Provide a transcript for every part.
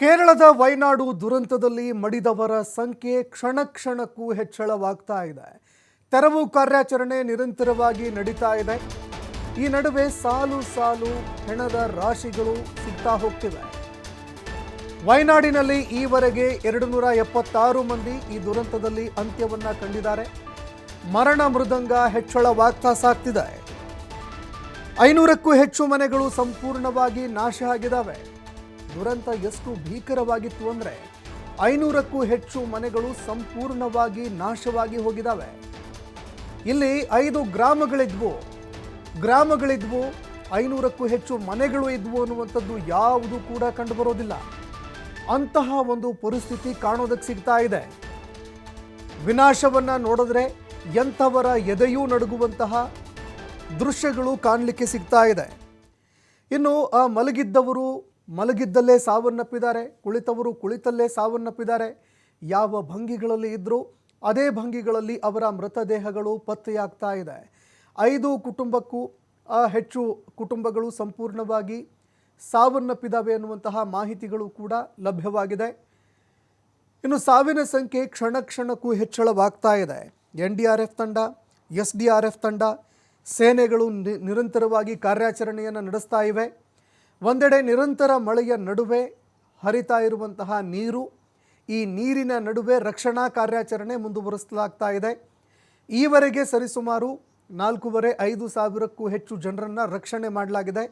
ಕೇರಳದ ವೈನಾಡು ದುರಂತದಲ್ಲಿ ಮಡಿದವರ ಸಂಖ್ಯೆ ಕ್ಷಣ ಕ್ಷಣಕ್ಕೂ ಹೆಚ್ಚಳವಾಗ್ತಾ ಇದೆ. ತೆರವು ಕಾರ್ಯಾಚರಣೆ ನಿರಂತರವಾಗಿ ನಡೀತಾ ಇದೆ. ಈ ನಡುವೆ ಸಾಲು ಸಾಲು ಹೆಣದ ರಾಶಿಗಳು ಸಿಗ್ತಾ ಹೋಗ್ತಿವೆ. ವೈನಾಡಿನಲ್ಲಿ ಈವರೆಗೆ ಎರಡು ನೂರ ಎಪ್ಪತ್ತಾರು ಮಂದಿ ಈ ದುರಂತದಲ್ಲಿ ಅಂತ್ಯವನ್ನ ಕಂಡಿದ್ದಾರೆ. ಮರಣ ಮೃದಂಗ ಹೆಚ್ಚಳವಾಗ್ತಾ ಸಾಗ್ತಿದೆ. ಐನೂರಕ್ಕೂ ಹೆಚ್ಚು ಮನೆಗಳು ಸಂಪೂರ್ಣವಾಗಿ ನಾಶ ಆಗಿದ್ದಾವೆ. ದುರಂತ ಎಷ್ಟು ಭೀಕರವಾಗಿತ್ತು ಅಂದರೆ ಐನೂರಕ್ಕೂ ಹೆಚ್ಚು ಮನೆಗಳು ಸಂಪೂರ್ಣವಾಗಿ ನಾಶವಾಗಿ ಹೋಗಿದ್ದಾವೆ ಇಲ್ಲಿ ಐದು ಗ್ರಾಮಗಳಿದ್ವು. ಗ್ರಾಮಗಳಿದ್ವು, ಐನೂರಕ್ಕೂ ಹೆಚ್ಚು ಮನೆಗಳು ಇದ್ವು ಅನ್ನುವಂಥದ್ದು ಯಾವುದು ಕೂಡ ಕಂಡುಬರೋದಿಲ್ಲ. ಅಂತಹ ಒಂದು ಪರಿಸ್ಥಿತಿ ಕಾಣೋದಕ್ಕೆ ಸಿಗ್ತಾ ಇದೆ. ವಿನಾಶವನ್ನು ನೋಡಿದ್ರೆ ಎಂಥವರ ಎದೆಯೂ ನಡುಗುವಂತಹ ದೃಶ್ಯಗಳು ಕಾಣಲಿಕ್ಕೆ ಸಿಗ್ತಾ ಇದೆ. ಇನ್ನು ಆ ಮಲಗಿದ್ದವರು ಮಲಗಿದ್ದಲ್ಲೇ ಸಾವನ್ನಪ್ಪಿದ್ದಾರೆ, ಕುಳಿತವರು ಕುಳಿತಲ್ಲೇ ಸಾವನ್ನಪ್ಪಿದ್ದಾರೆ. ಯಾವ ಭಂಗಿಗಳಲ್ಲಿ ಇದ್ದರೂ ಅದೇ ಭಂಗಿಗಳಲ್ಲಿ ಅವರ ಮೃತದೇಹಗಳು ಪತ್ತೆಯಾಗ್ತಾ ಇದೆ. ಐದು ಕುಟುಂಬಕ್ಕೂ ಹೆಚ್ಚು ಕುಟುಂಬಗಳು ಸಂಪೂರ್ಣವಾಗಿ ಸಾವನ್ನಪ್ಪಿದ್ದಾವೆ ಎನ್ನುವಂತಹ ಮಾಹಿತಿಗಳು ಕೂಡ ಲಭ್ಯವಾಗಿದೆ. ಇನ್ನು ಸಾವಿನ ಸಂಖ್ಯೆ ಕ್ಷಣ ಕ್ಷಣಕ್ಕೂ ಹೆಚ್ಚಳವಾಗ್ತಾ ಇದೆ. ಎನ್ ಡಿ ಆರ್ ಎಫ್ ತಂಡ, ಎಸ್ ಡಿ ಆರ್ ಎಫ್ ತಂಡ ಸೇನೆಗಳು ನಿರಂತರವಾಗಿ ಕಾರ್ಯಾಚರಣೆಯನ್ನು ನಡೆಸ್ತಾ ಇವೆ. ಒಂದೆಡೆ ನಿರಂತರ ಮಳೆಯ ನಡುವೆ ಹರಿತಾ ಇರುವಂತಹ ನೀರು, ಈ ನೀರಿನ ನಡುವೆ ರಕ್ಷಣಾ ಕಾರ್ಯಾಚರಣೆ ಮುಂದುವರಿಸಲಾಗ್ತಾ ಇದೆ. ಈವರೆಗೆ ಸರಿಸುಮಾರು ನಾಲ್ಕೂವರೆ ಐದು ಸಾವಿರಕ್ಕೂ ಹೆಚ್ಚು ಜನರನ್ನು ರಕ್ಷಣೆ ಮಾಡಲಾಗಿದೆ.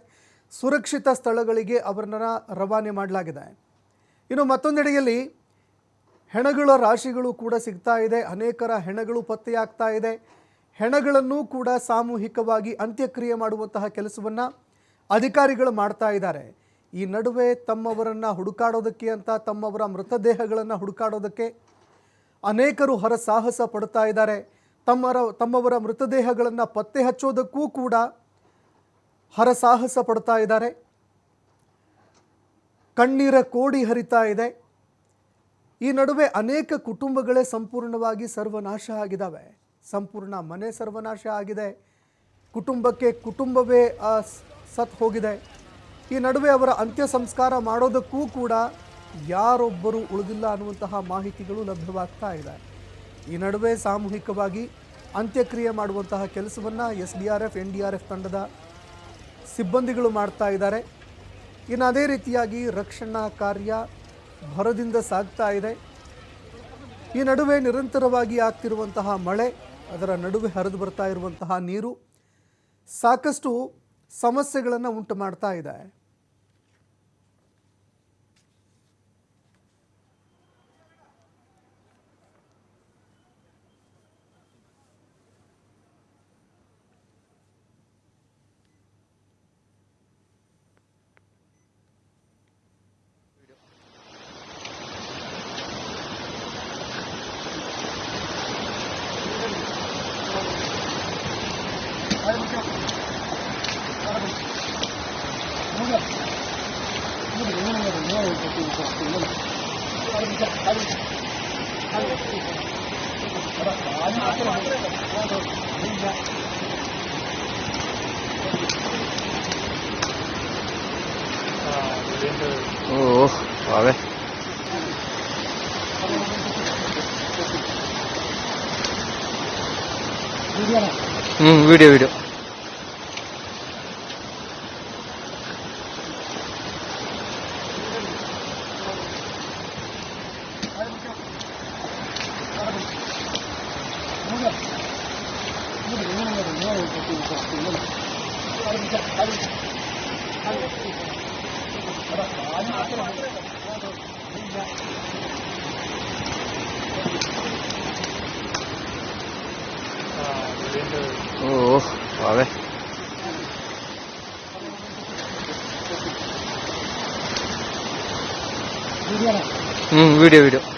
ಸುರಕ್ಷಿತ ಸ್ಥಳಗಳಿಗೆ ಅವರನ್ನ ರವಾನೆ ಮಾಡಲಾಗಿದೆ. ಇನ್ನು ಮತ್ತೊಂದೆಡೆಯಲ್ಲಿ ಹೆಣಗಳ ರಾಶಿಗಳು ಕೂಡ ಸಿಗ್ತಾ ಇದೆ. ಅನೇಕರ ಹೆಣಗಳು ಪತ್ತೆಯಾಗ್ತಾ ಇದೆ. ಹೆಣಗಳನ್ನು ಕೂಡ ಸಾಮೂಹಿಕವಾಗಿ ಅಂತ್ಯಕ್ರಿಯೆ ಮಾಡುವಂತಹ ಕೆಲಸವನ್ನು ಅಧಿಕಾರಿಗಳು ಮಾಡ್ತಾ ಇದ್ದಾರೆ. ಈ ನಡುವೆ ತಮ್ಮವರನ್ನು ಹುಡುಕಾಡೋದಕ್ಕೆ ಅಂತ ತಮ್ಮವರ ಮೃತದೇಹಗಳನ್ನು ಹುಡುಕಾಡೋದಕ್ಕೆ ಅನೇಕರು ಹರಸಾಹಸ ಪಡ್ತಾ ಇದ್ದಾರೆ. ತಮ್ಮರ, ತಮ್ಮವರ ಮೃತದೇಹಗಳನ್ನು ಪತ್ತೆ ಹಚ್ಚೋದಕ್ಕೂ ಕೂಡ ಹರಸಾಹಸ ಪಡ್ತಾ ಇದ್ದಾರೆ. ಕಣ್ಣೀರ ಕೋಡಿ ಹರಿತಾ ಇದೆ. ಈ ನಡುವೆ ಅನೇಕ ಕುಟುಂಬಗಳೇ ಸಂಪೂರ್ಣವಾಗಿ ಸರ್ವನಾಶ ಆಗಿದ್ದಾವೆ. ಸಂಪೂರ್ಣ ಮನೆ ಸರ್ವನಾಶ ಆಗಿದೆ. ಕುಟುಂಬಕ್ಕೆ ಕುಟುಂಬವೇ ಆ, ಸ್- ಸತ್ ಹೋಗಿದೆ. ಈ ನಡುವೆ ಅವರ ಅಂತ್ಯ ಸಂಸ್ಕಾರ ಮಾಡೋದಕ್ಕೂ ಕೂಡ ಯಾರೊಬ್ಬರು ಉಳಿದಿಲ್ಲ ಅನ್ನುವಂತಹ ಮಾಹಿತಿಗಳು ಲಭ್ಯವಾಗ್ತಾ ಇದೆ. ಈ ನಡುವೆ ಸಾಮೂಹಿಕವಾಗಿ ಅಂತ್ಯಕ್ರಿಯೆ ಮಾಡುವಂತಹ ಕೆಲಸವನ್ನು S D R F N D R F ತಂಡದ ಸಿಬ್ಬಂದಿಗಳು ಮಾಡ್ತಾ ಇದ್ದಾರೆ. ಇನ್ನು ಅದೇ ರೀತಿಯಾಗಿ ರಕ್ಷಣಾ ಕಾರ್ಯ ಭರದಿಂದ ಸಾಗ್ತಾ ಇದೆ. ಈ ನಡುವೆ ನಿರಂತರವಾಗಿ ಆಗ್ತಿರುವಂತಹ ಮಳೆ ಅದರ ನಡುವೆ ಹರಿದು ಬರ್ತಾ ಇರುವಂತಹ ನೀರು ಸಾಕಷ್ಟು ಸಮಸ್ಯೆಗಳನ್ನು ಉಂಟು ಮಾಡ್ತಾ ಇದೆ. Video video 哦，好嘞。明天吧。うん、無料無。